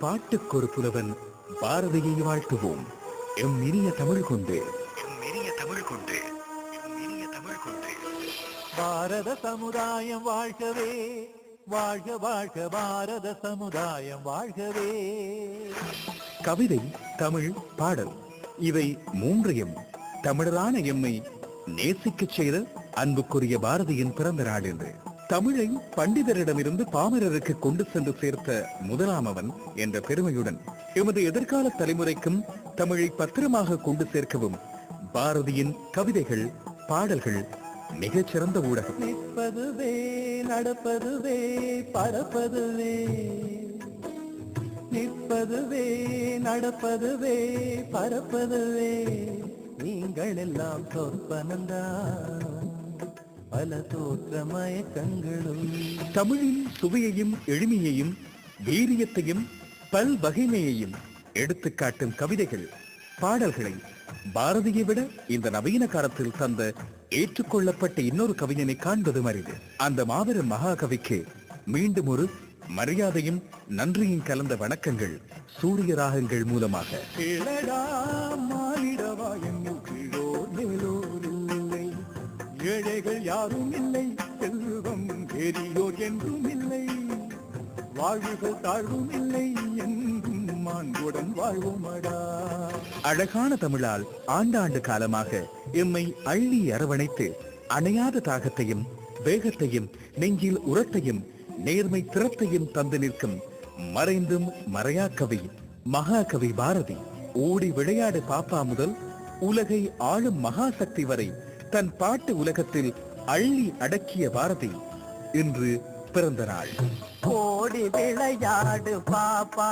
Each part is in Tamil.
பாட்டுக்கொரு புலவன் பாரதியை வாழ்த்துவோம். எம் இனிய தமிழ் கொண்டு பாரத சமுதாயம் வாழ்கவே. வாழ்க வாழ்க பாரத சமுதாயம் வாழ்கவே. கவிதை தமிழ் பாடல் இவை மூன்றையும் தமிழரான எம்மை நேசிக்கச் செய்த அன்புக்குரிய பாரதியின் பிறந்த நாள் என்று. தமிழை பண்டிதரிடமிருந்து பாமரருக்கு கொண்டு சென்று சேர்த்த முதலாமவன் என்ற பெருமையுடன் எமது எதிர்கால தலைமுறைக்கும் தமிழை பத்திரமாக கொண்டு சேர்க்கவும் பாரதியின் கவிதைகள் பாடல்கள் மிகச் சிறந்த ஊடகம். நிற்பதுவே நடப்பதுவே பறப்பதுவே நிற்பதுவே நடப்பதுவே பறப்பதுவே நீங்கள் எல்லாம் சொற்பனந்தான் பல தோற்ற மயக்கங்களும் தமிழின் சுவையையும் எளிமையையும் வீரியத்தையும் பல் வகைமையையும் எடுத்துக்காட்டும் கவிதைகள் பாடல்களை பாரதியை விட இந்த நவீன காலத்தில் தந்த ஏற்றுக்கொள்ளப்பட்ட இன்னொரு கவிஞனை காண்பது அரிது அந்த மாபெரும் மகாகவிக்கு மீண்டும் ஒரு மரியாதையும் நன்றியும் கலந்த வணக்கங்கள் சூரிய ராகங்கள் மூலமாக. ஏழைகள் யாரும் இல்லை. செல்வம் பெரியோர் என்றும் இல்லை. வாழ்வுகள் தாழ்வும் இல்லை. என்றும் மாண்புடன் வாழ்வோமடா. அழகான தமிழால் ஆண்டாண்டு காலமாக எம்மை அள்ளி அரவணைத்து அணையாத தாகத்தையும் வேகத்தையும் நெஞ்சில் உரத்தையும் நேர்மை திறத்தையும் தந்து நிற்கும் மறைந்தும் மறையா கவி மகாகவி பாரதி. ஓடி விளையாடு பாப்பா முதல் உலகை ஆளும் மகாசக்தி வரை தன் பாட்டு உலகத்தில் அள்ளி அடக்கிய பாரதி இன்று பிறந்த நாள். ஓடி விளையாடு பாப்பா.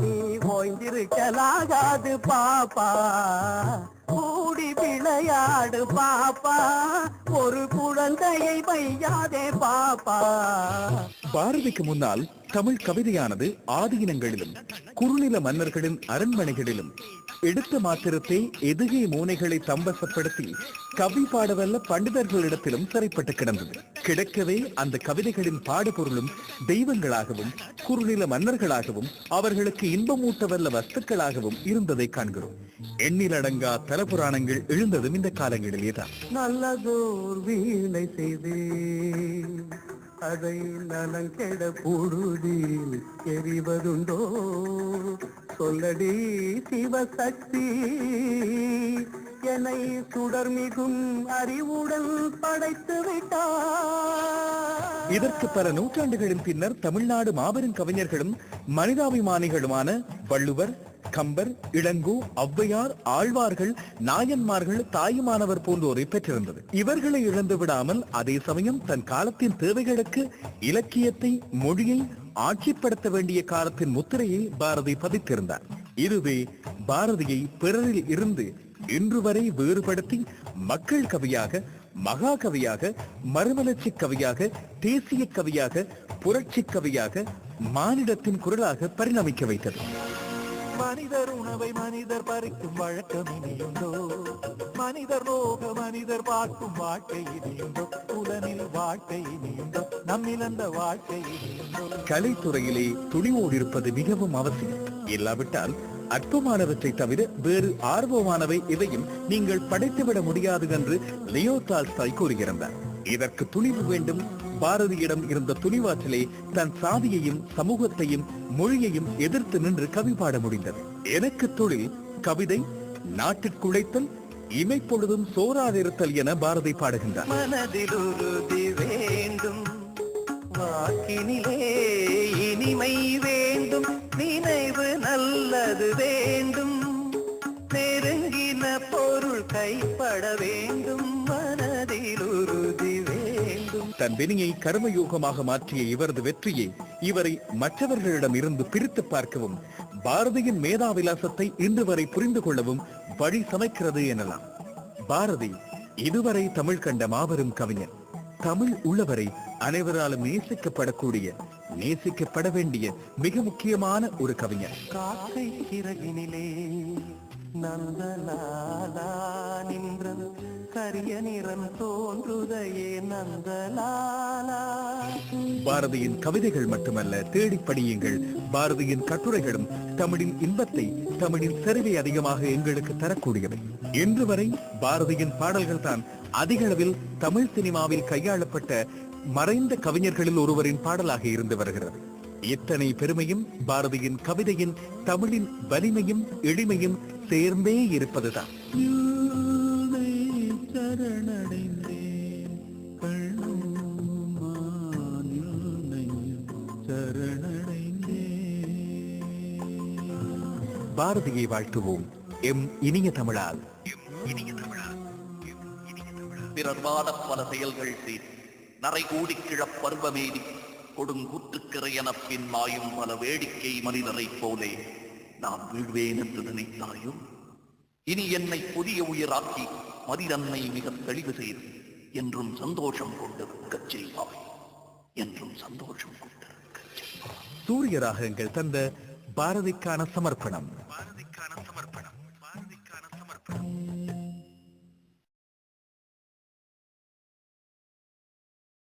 நீ ஓய்ந்திருக்கலாகாது பாப்பா. ஓடி விளையாடு பாப்பா. ஒரு குழந்தையை வையாதே பாப்பா. பாரதிக்கு முன்னால் தமிழ் கவிதையானது ஆதீனங்களிலும் குறுநில மன்னர்களின் அரண்மனைகளிலும் எடுத்த மாத்திரத்தை எதுகை மூனைகளை தம்பசப்படுத்தி கவி பாடவல்ல பண்டிதர்களிடத்திலும் சிறைப்பட்டு கிடந்தது. கிடக்கவே அந்த கவிதைகளின் பாடுபொருளும் தெய்வங்களாகவும் குறுநில மன்னர்களாகவும் அவர்களுக்கு இன்பமூட்டவல்ல வஸ்துக்களாகவும் இருந்ததை காண்கிறோம். எண்ணிலடங்கா தலபுராணங்கள் எழுந்ததும் இந்த காலங்களிலேதான். நல்லதோர் வீணை செய்து அதை நலங்கெட பொழுதில் எறிவதுண்டோ? சொல்லடி சிவசக்தி என்னை சுடர் மிகும் அறிவுடன் படைத்து விட்டார். இதற்கு பல நூற்றாண்டுகளின் பின்னர் தமிழ்நாடு மாபெரும் கவிஞர்களும் மனிதாபிமானிகளுமான வள்ளுவர் கம்பர் இளங்கோ ஔவையார் ஆழ்வார்கள் நாயன்மார்கள் தாயுமானவர் போன்றோரை பெற்றிருந்தது. இவர்களை இழந்து விடாமல் அதே சமயம் தன் காலத்தின் தேவைகளுக்கு இலக்கியத்தை மொழியை ஆட்சிப்படுத்த வேண்டிய காலத்தின் முத்திரையை பாரதி பதித்திருந்தார். இதுவே பாரதியை பிறரில் இருந்து இன்று வரை வேறுபடுத்தி மக்கள் கவியாக மகா கவியாக மறுமலர்ச்சி கவியாக தேசிய கவியாக புரட்சி கவியாக மாநிலத்தின் குரலாக பரிணமிக்க வைத்தது. மனிதர் உணவை மனிதர் பறிக்கும் வழக்கம் இனியுண்டோ? மனிதர் நோக மனிதர் பார்க்கும் வாழ்க்கை இனியுண்டோ? புலனில் வாழ்க்கை இனியுண்டோ? நம்மிழந்த வாழ்க்கை இனியுண்டோ? கலைத்துறையிலே துணிவோடு இருப்பது மிகவும் அவசியம். இல்லாவிட்டால் அற்பமானவற்றை தவிர வேறு ஆர்வமானவை எதையும் நீங்கள் படைத்துவிட முடியாது என்று லியோ டால்ஸ்டாய் கூறுகிறார். இதற்கு துணிவு வேண்டும் பாரதியிடம் இருந்த துணிவாற்றலே தன் சாதியையும் சமூகத்தையும் மொழியையும் எதிர்த்து நின்று கவி பாட முடிந்தது. எனக்கு தொழில் கவிதை நாட்டிற்குழைத்தல் இமைப்பொழுதும் சோராதிருத்தல் என பாரதி பாடுகின்றார். மனதில் உறுதி வேண்டும் வாக்கினிலே இனிமை வேண்டும் நினைவு நல்லது வேண்டும் தன் வினையை கர்மயோகமாக மாற்றிய இவரது வெற்றியை இவரை மற்றவர்களிடம் இருந்து பிரித்து பார்க்கவும் பாரதியின் மேதாவிலாசத்தை இன்று வரை புரிந்து கொள்ளவும் வழி சமைக்கிறது எனலாம். பாரதி இதுவரை தமிழ் கண்ட மாபெரும் கவிஞர் தமிழ் உள்ளவரை அனைவராலும் நேசிக்கப்படக்கூடிய நேசிக்கப்பட வேண்டிய மிக முக்கியமான ஒரு கவிஞர். காக்கை சிறகினிலே நந்தலாலா நின்ற கரிய நிறம் தோன்றுதையே நந்தலாலா. பாரதியின் கவிதைகள் மட்டுமல்ல தேடிப் படியுங்கள். பாரதியின் கட்டுரைகளும் தமிழின் இன்பத்தை தமிழின் செறிவை அதிகமாக எங்களுக்கு தரக்கூடியவை. இன்று வரை பாரதியின் பாடல்கள் தான் அதிக அளவில் தமிழ் சினிமாவில் கையாளப்பட்ட மறைந்த கவிஞர்களில் ஒருவரின் பாடலாக இருந்து வருகிறது. இத்தனை பெருமையும் பாரதியின் கவிதையின் தமிழின் வலிமையும் எளிமையும் சேர்ந்தே இருப்பதுதான். பாரதியை வாழ்த்துவோம். எம் இனிய தமிழால். பிறர்வாத பல செயல்கள் செய்து நரைகூடி கிழப் பருவமேதி கொடுங்குற்றுக்கிறையெனப் பின் மாயும் பல வேடிக்கை மனிதரைப் போலே நான் வீழ்வேன் என்று நினைத்தாயோ? இனி என்னை புதிய உயிராக்கி மதிதன்னை மிக தெளிவு செய்து என்றும் சந்தோஷம் கொண்டிருக்கச் செய்வாய் என்றும் சந்தோஷம் கொண்டிருக்க சூரிய ராகங்கள் தந்த பாரதிக்கான சமர்ப்பணம்.